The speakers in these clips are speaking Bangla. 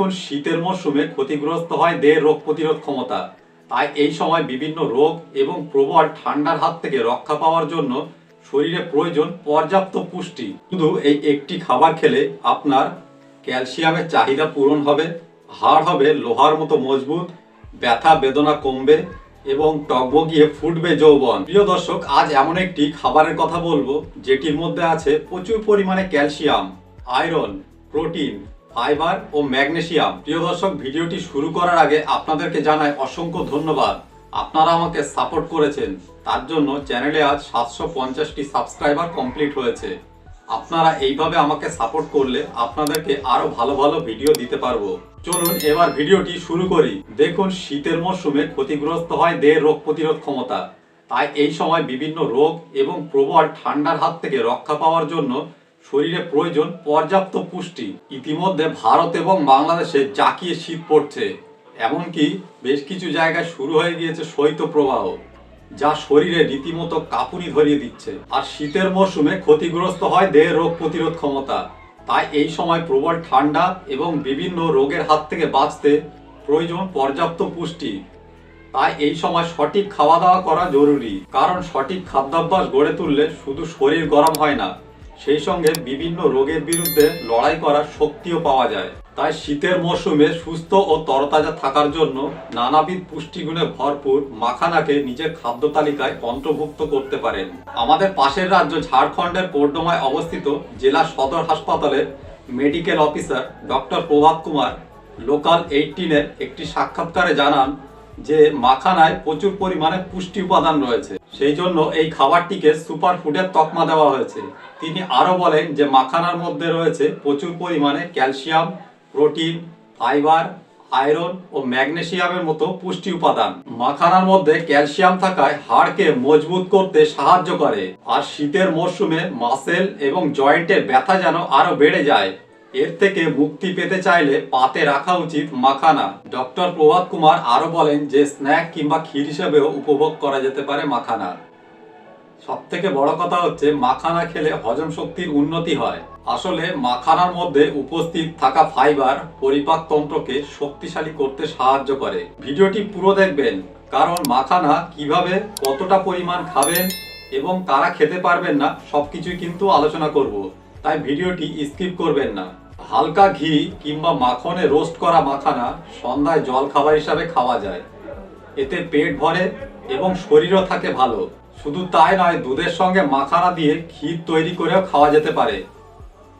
দেখুন শীতের মরশুমে ক্ষতিগ্রস্ত হয় দেহের রোগ প্রতিরোধ ক্ষমতা, তাই এই সময় বিভিন্ন রোগ এবং প্রবল ঠান্ডার হাত থেকে রক্ষা পাওয়ার জন্য শরীরে প্রয়োজন পর্যাপ্ত পুষ্টি। শুধু এই একটি খাবার খেলে আপনার ক্যালসিয়ামের চাহিদা পূরণ হবে, হাড় হবে লোহার মতো মজবুত, ব্যথা বেদনা কমবে এবং টকবগিয়ে ফুটবে যৌবন। প্রিয় দর্শক, আজ এমন একটি খাবারের কথা বলব, যেটির মধ্যে আছে প্রচুর পরিমাণে ক্যালসিয়াম, আয়রন, প্রোটিন ফাইবার ও ম্যাগনেসিয়াম প্রিয় দর্শক, ভিডিওটি শুরু করার আগে আপনাদেরকে জানাই অসংখ্য ধন্যবাদ। আপনারা আমাকে সাপোর্ট করেছেন। তার জন্য চ্যানেলে আজ সাতশো পঞ্চাশটি সাবস্ক্রাইবার কমপ্লিট হয়েছে। আপনারা এইভাবে আমাকে সাপোর্ট করলে আপনাদেরকে আরও ভালো ভালো ভিডিও দিতে পারব। চলুন এবার ভিডিওটি শুরু করি। দেখুন, শীতের মরশুমে ক্ষতিগ্রস্ত হয় দেহের রোগ প্রতিরোধ ক্ষমতা। তাই এই সময় বিভিন্ন রোগ এবং প্রবল ঠান্ডার হাত থেকে রক্ষা পাওয়ার জন্য শরীরে প্রয়োজন পর্যাপ্ত পুষ্টি। ইতিমধ্যে ভারত এবং বাংলাদেশে জাকিয়ে শীত পড়ছে। এমনকি বেশ কিছু জায়গায় শুরু হয়ে গিয়েছে শৈত্যপ্রবাহ যা শরীরে রীতিমতো কাঁপুনি ধরিয়ে দিচ্ছে। আর শীতের মরশুমে ক্ষতিগ্রস্ত হয় দেহের রোগ প্রতিরোধ ক্ষমতা। তাই এই সময় প্রবল ঠান্ডা এবং বিভিন্ন রোগের হাত থেকে বাঁচতে প্রয়োজন পর্যাপ্ত পুষ্টি। তাই এই সময় সঠিক খাওয়া দাওয়া করা জরুরি। কারণ সঠিক খাদ্যাভ্যাস গড়ে তুললে শুধু শরীর গরম হয় না সেই সঙ্গে বিভিন্ন রোগের বিরুদ্ধে লড়াই করার শক্তিও পাওয়া যায়। তাই শীতের মরশুমে সুস্থ ও তরতাজা থাকার জন্য নানাবিধ পুষ্টিগুণে ভরপুর মাখানাকে নিজের খাদ্য তালিকায় অন্তর্ভুক্ত করতে পারেন। আমাদের পাশের রাজ্য ঝাড়খণ্ডের পর্ডমায় অবস্থিত জেলা সদর হাসপাতালের medical officer doctor Prabhat Kumar local এইটিনের একটি সাক্ষাৎকারে জানান যে, মাখানায় প্রচুর পরিমাণে পুষ্টি উপাদান রয়েছে। সেই জন্য এই খাবারটিকে সুপার ফুডের তকমা দেওয়া হয়েছে। তিনি আরও বলেন যে মাখানার মধ্যে রয়েছে প্রচুর পরিমাণে ক্যালসিয়াম, প্রোটিন, ফাইবার, আয়রন ও ম্যাগনেসিয়ামের মতো পুষ্টি উপাদান। মাখানার মধ্যে ক্যালসিয়াম থাকায় হাড়কে মজবুত করতে সাহায্য করে। আর শীতের মরশুমে মাসেল এবং জয়েন্টের ব্যথা যেন আরও বেড়ে যায়। এর থেকে মুক্তি পেতে চাইলে পাতে রাখা উচিত মাখানা। ডক্টর প্রভাত কুমার আরও বলেন যে, স্ন্যাক কিংবা ক্ষীর হিসেবেও উপভোগ করা যেতে পারে মাখানা। সব থেকে বড় কথা হচ্ছে, মাখানা খেলে হজম শক্তির উন্নতি হয়। আসলে মাখানার মধ্যে উপস্থিত থাকা ফাইবার পরিপাক তন্ত্রকে শক্তিশালী করতে সাহায্য করে। ভিডিওটি পুরো দেখবেন, কারণ মাখানা কীভাবে, কতটা পরিমাণ খাবেন এবং কারা খেতে পারবেন না, সবকিছুই কিন্তু আলোচনা করব। তাই ভিডিওটি স্কিপ করবেন না। হালকা ঘি কিংবা মাখনে রোস্ট করা মাখানা সন্ধ্যায় জল খাবার হিসাবে খাওয়া যায়। এতে পেট ভরে এবং শরীরও থাকে ভালো। শুধু তাই নয়, দুধের সঙ্গে মাখানা দিয়ে ক্ষীর তৈরি করেও খাওয়া যেতে পারে।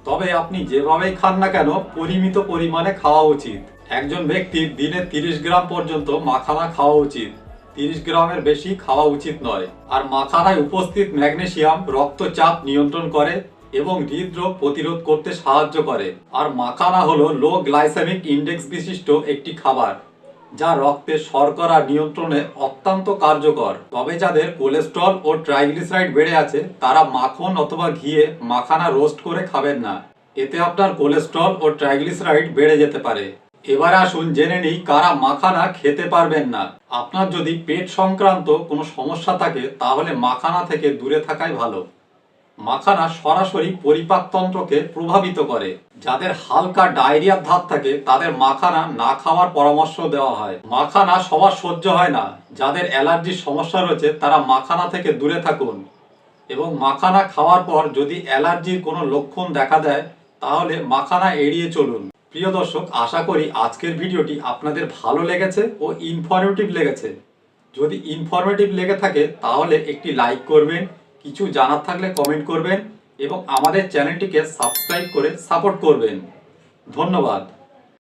তবে আপনি যেভাবেই খান না কেন, পরিমিত পরিমাণে খাওয়া উচিত। একজন ব্যক্তির দিনে তিরিশ গ্রাম পর্যন্ত মাখানা খাওয়া উচিত। তিরিশ গ্রামের বেশি খাওয়া উচিত নয়। আর মাখানায় উপস্থিত ম্যাগনেসিয়াম, রক্তচাপ নিয়ন্ত্রণ করে এবং হৃদরোগ প্রতিরোধ করতে সাহায্য করে। আর মাখানা হলো লো গ্লাইসেমিক ইন্ডেক্স বিশিষ্ট একটি খাবার, যা রক্তে শর্করা নিয়ন্ত্রণে অত্যন্ত কার্যকর। তবে যাদের কোলেস্ট্রল ও ট্রাইগ্লিসারাইড বেড়ে আছে, তারা মাখন অথবা ঘিয়ে মাখানা রোস্ট করে খাবেন না। এতে আপনার কোলেস্ট্রল ও ট্রাইগ্লিসারাইড বেড়ে যেতে পারে। এবার আসুন জেনে নিই কারা মাখানা খেতে পারবেন না। আপনার যদি পেট সংক্রান্ত কোনো সমস্যা থাকে, তাহলে মাখানা থেকে দূরে থাকাই ভালো। মাখানা সরাসরি পরিপাকতন্ত্রকে প্রভাবিত করে। যাদের হালকা ডায়রিয়ার ধাত থাকে, তাদের মাখানা না খাওয়ার পরামর্শ দেওয়া হয়। মাখানা সবার সহ্য হয় না। যাদের অ্যালার্জির সমস্যা রয়েছে, তারা মাখানা থেকে দূরে থাকুন। এবং মাখানা খাওয়ার পর যদি অ্যালার্জির কোনো লক্ষণ দেখা দেয়, তাহলে মাখানা এড়িয়ে চলুন। প্রিয় দর্শক, আশা করি আজকের ভিডিওটি আপনাদের ভালো লেগেছে ও ইনফরমেটিভ লেগেছে। যদি ইনফরমেটিভ লেগে থাকে, তাহলে একটি লাইক করবেন। কিছু জানার থাকলে কমেন্ট করবেন এবং আমাদের চ্যানেলটিকে সাবস্ক্রাইব করে সাপোর্ট করবেন। ধন্যবাদ।